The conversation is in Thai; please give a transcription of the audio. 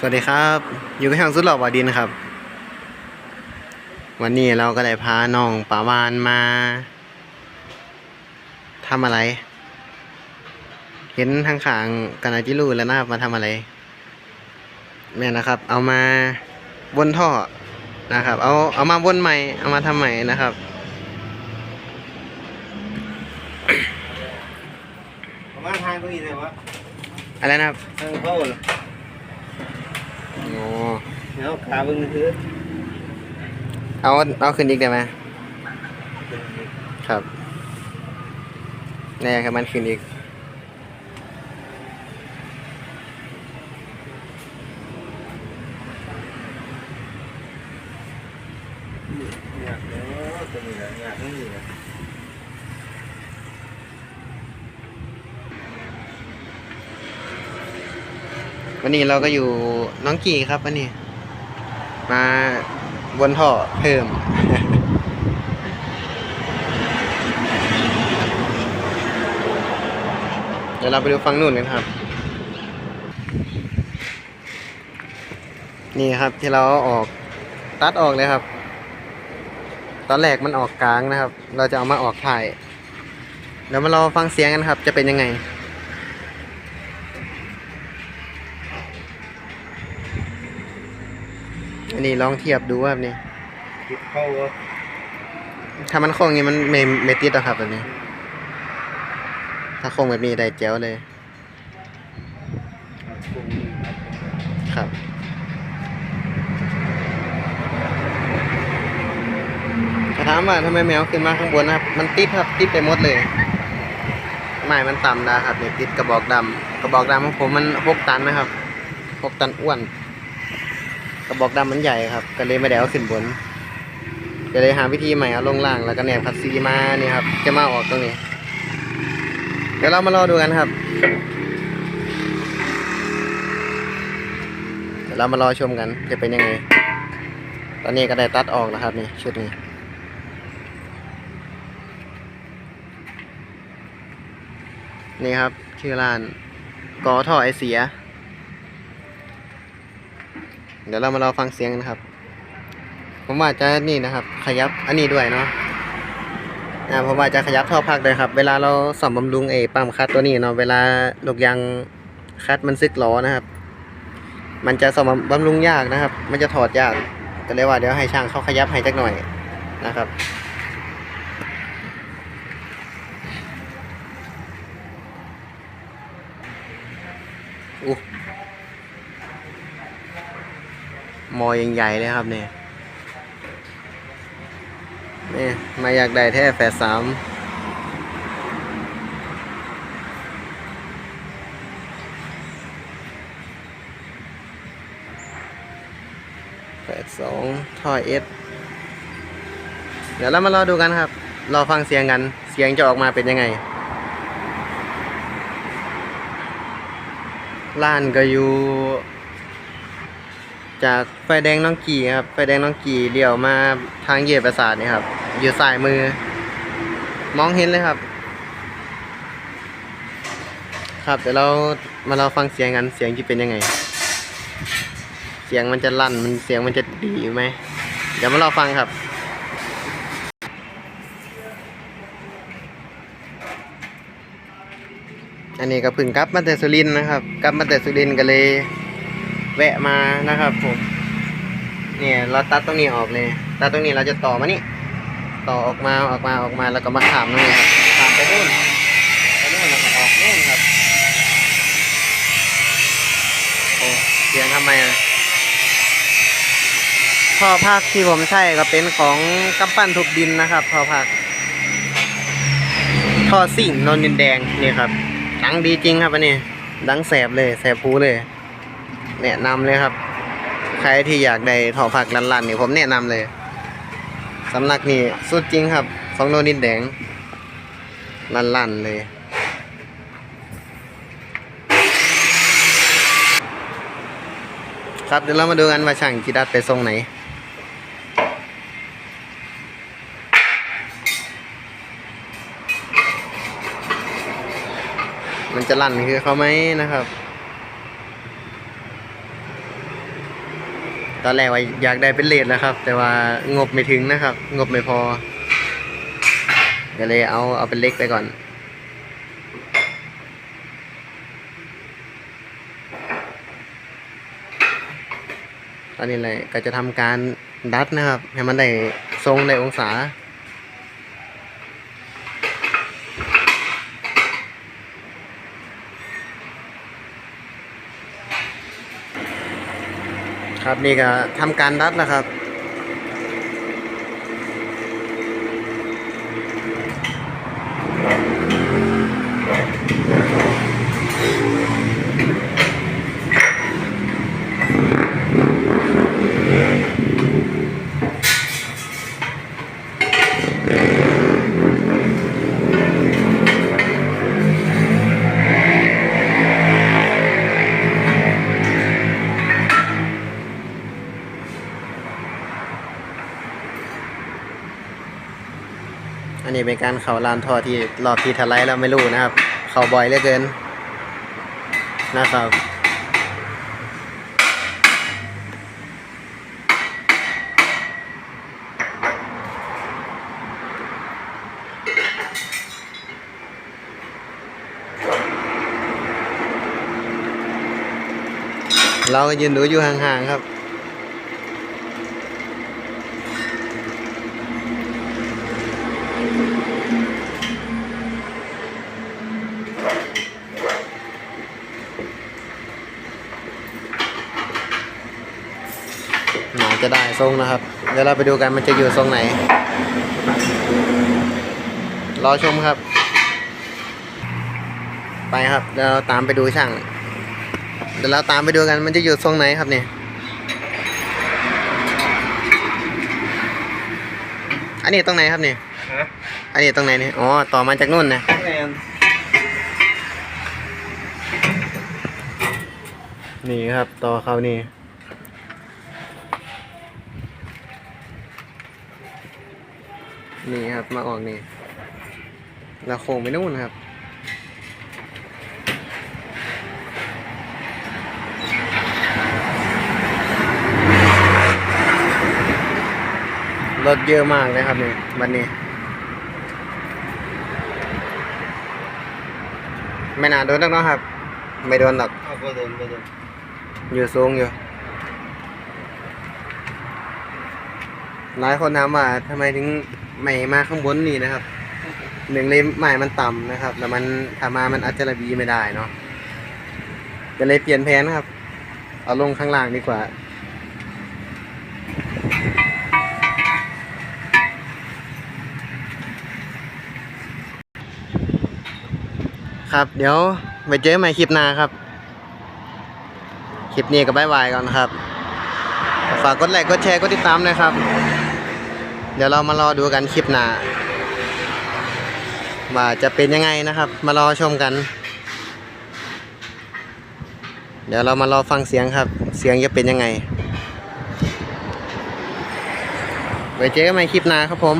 สวัสดีครับ อยู่กับช่างสุดหล่อบอดินครับ วันนี้เราก็ได้พาน้องปาวานมาทำอะไร เห็นทางขางๆกันอาจิรูแล้วนะครับมาทำอะไรแม่นะครับ เอามาวนท่อนะครับ เอาเอามาวนใหม่เอามาทำใหม่นะครับประมาณทางตรงนี้เลยวะอะไรนะครับทางเข้าเหรอโอ้ เดี๋ยวขาเบึงคือเอาเอาขึ้นอีกได้ไหมครับแน่ครับมันขึ้นอีกอยากเนาะตัวนี้แหละอยากนี่แหละวันนี้เราก็อยู่น้องกี่ครับวันนี้ มาบนท่อเพิ่มเดี๋ยวเราไปดูฟังนู่นกันครับ นี่ครับที่เราอาออกตัดออกเลยครับ ตอนแรกมันออกกลางนะครับ เราจะเอามาออกถ่ายเดี๋ยวมารอฟังเสียงกันครับ จะเป็นยังไง อันนี้ลองเทียบดูว่าแบบนี้ ติดเข้าวะถ้ามันโค้งอย่างนี้มันไม่ไม่ติดหรอกครับแบบนี้ ถ้าโค้งแบบนี้ได้เจ๋วเลย ครับถ้าถามว่าทำไมแมวขึ้นมาข้างบนนะครับ มันติดครับติดไปหมดเลยไม้มันต่ำนะครับเนี่ยติดกระบอกดำกระบอกดำของผมมันหกตันนะครับหกตันอ้วน กระบอกดำมันใหญ่ครับ ก็เลยไม่ได้เอาขึ้นบน ก็เลยหาวิธีใหม่เอาลงล่างแล้วก็แหนบคัดซีมาเนี่ยครับ จะมาออกตรงนี้ เดี๋ยวเรามารอดูกันครับเดี๋ยวเรามารอชมกันจะเป็นยังไง ตอนนี้ก็ได้ตัดออกแล้วครับนี่ชุดนี้นี่ครับชื่อร้านกอท่อไอเสีย เดี๋ยวเรามารอฟังเสียงกันครับ ผมว่าจะนี่นะครับ ขยับอันนี้ด้วยเนาะอ่าผมว่าจะขยับท่อพักเลยครับ เวลาเราซ่อมบำรุงเอปั๊มคัดตัวนี้เนาะเวลาลูกยางคัดมันซึกล้อนะครับ มันจะซ่อมบำรุงยากนะครับ มันจะถอดยากก็เลยว่าเดี๋ยวให้ช่างเขาขยับให้จักหน่อยนะครับอู้ มอยังใหญ่เลยครับเนี่ยนี่มาอยากได้แท้แฝดสามแฝดสองท่อเอสเดี๋ยวเรามารอดูกันครับ รอฟังเสียงกัน เสียงจะออกมาเป็นยังไงร้านก็อยู่ จากไฟแดงน้องกี่ครับ ไฟแดงน้องกี่เดี่ยวมาทางเหยียบประสาทนี่ครับ อยู่ซ้ายมือ มองเห็นเลยครับ ครับเดี๋ยวเรามาเราฟังเสียงกัน เสียงจะเป็นยังไง เสียงมันจะลั่น มันเสียงมันจะดีไหม เดี๋ยวมาเราฟังครับอันนี้ก็พึ่งกลับมาแต่สุรินนะครับ กลับมาแต่สุรินก็เลย แวะมานะครับผม เนี่ย เราตัดตรงนี้ออกเลย ตัดตรงนี้เราจะต่อมานี่ ต่อออกมาออกมาออกมาแล้วก็มาขามตรงนี้ครับขามไปนู่นไปนู่นแล้วก็ออกนู่นครับโอ้เสียงทำไมอะท่อภาคที่ผมใช้ก็เป็นของกำปั้นทุบดินนะครับท่อภาคท่อสิ่งนนดินแดงนี่ครับดังดีจริงครับอันนี้ดังแสบเลยแสบหูเลย แนะนำเลยครับ ใครที่อยากได้ถอผักลันๆนี่ผมแนะนำเลยสำนักนี่สุดจริงครับของโนนินแดงลันๆเลยครับเดี๋ยวเรามาดูกันว่าช่างจิดัดไปทรงไหน มันจะลั่นคือเขาไหมนะครับ อนแรกว่าอยากได้เป็นเลดนะครับ แต่ว่างบไม่ถึงนะครับ งบไม่พอก็เลยเอาเอาเป็นเล็กไปก่อน ตอนนี้เลยก็จะทำการดัดนะครับ ให้มันได้ทรงในองศา ครับนี่ก็ทำการรัดนะครับ เป็นการเข่าลานท่อที่รอบที่ทลายแล้วไม่รู้นะครับ เข่าบ่อยเหลือเกินนะครับเราก็ยืนดูอยู่ห่างๆครับ จะได้ทรงนะครับ เดี๋ยวเราไปดูกันมันจะอยู่ทรงไหน รอชมครับ ไปครับเดี๋ยวเราตามไปดูช่าง เดี๋ยวเราตามไปดูกันมันจะอยู่ทรงไหนครับเนี่ยอันนี้ตรงไหนครับเนี่ยฮะอันนี้ตรงไหนเนี่ยอ๋อต่อมาจากนู่นนะแมนนี่ครับต่อเขานี่ นี่ครับมาออกนี่แล้วโค้งไปนู่นครับ รถเยอะมากเลยครับเนี่ยวันนี้ ไม่นานโดนหรอกเนาะครับ ไม่โดนหรอกเอาไปเดินไปเดินอยู่สูงอยู่หลายคนถามว่าทำไมถึง ไม่มาข้างบนนี่นะครับหนึ่งเลยไม้มันต่ำนะครับ แล้วมันถ้ามามันอาจจะระบีไม่ได้เนาะก็เลยเปลี่ยนแผนครับ เอาลงข้างล่างดีกว่าครับ เดี๋ยวไปเจอใหม่คลิปหน้าครับ คลิปนี้ก็บายบายก่อนครับ ฝากกดไลค์กดแชร์กดติดตามด้วยครับ เดี๋ยวเรามารอดูกันคลิปหน้าว่าจะเป็นยังไงนะครับ มารอชมกัน เดี๋ยวเรามารอฟังเสียงครับ เสียงจะเป็นยังไงไว้เจอกันใหม่คลิปหน้าครับผม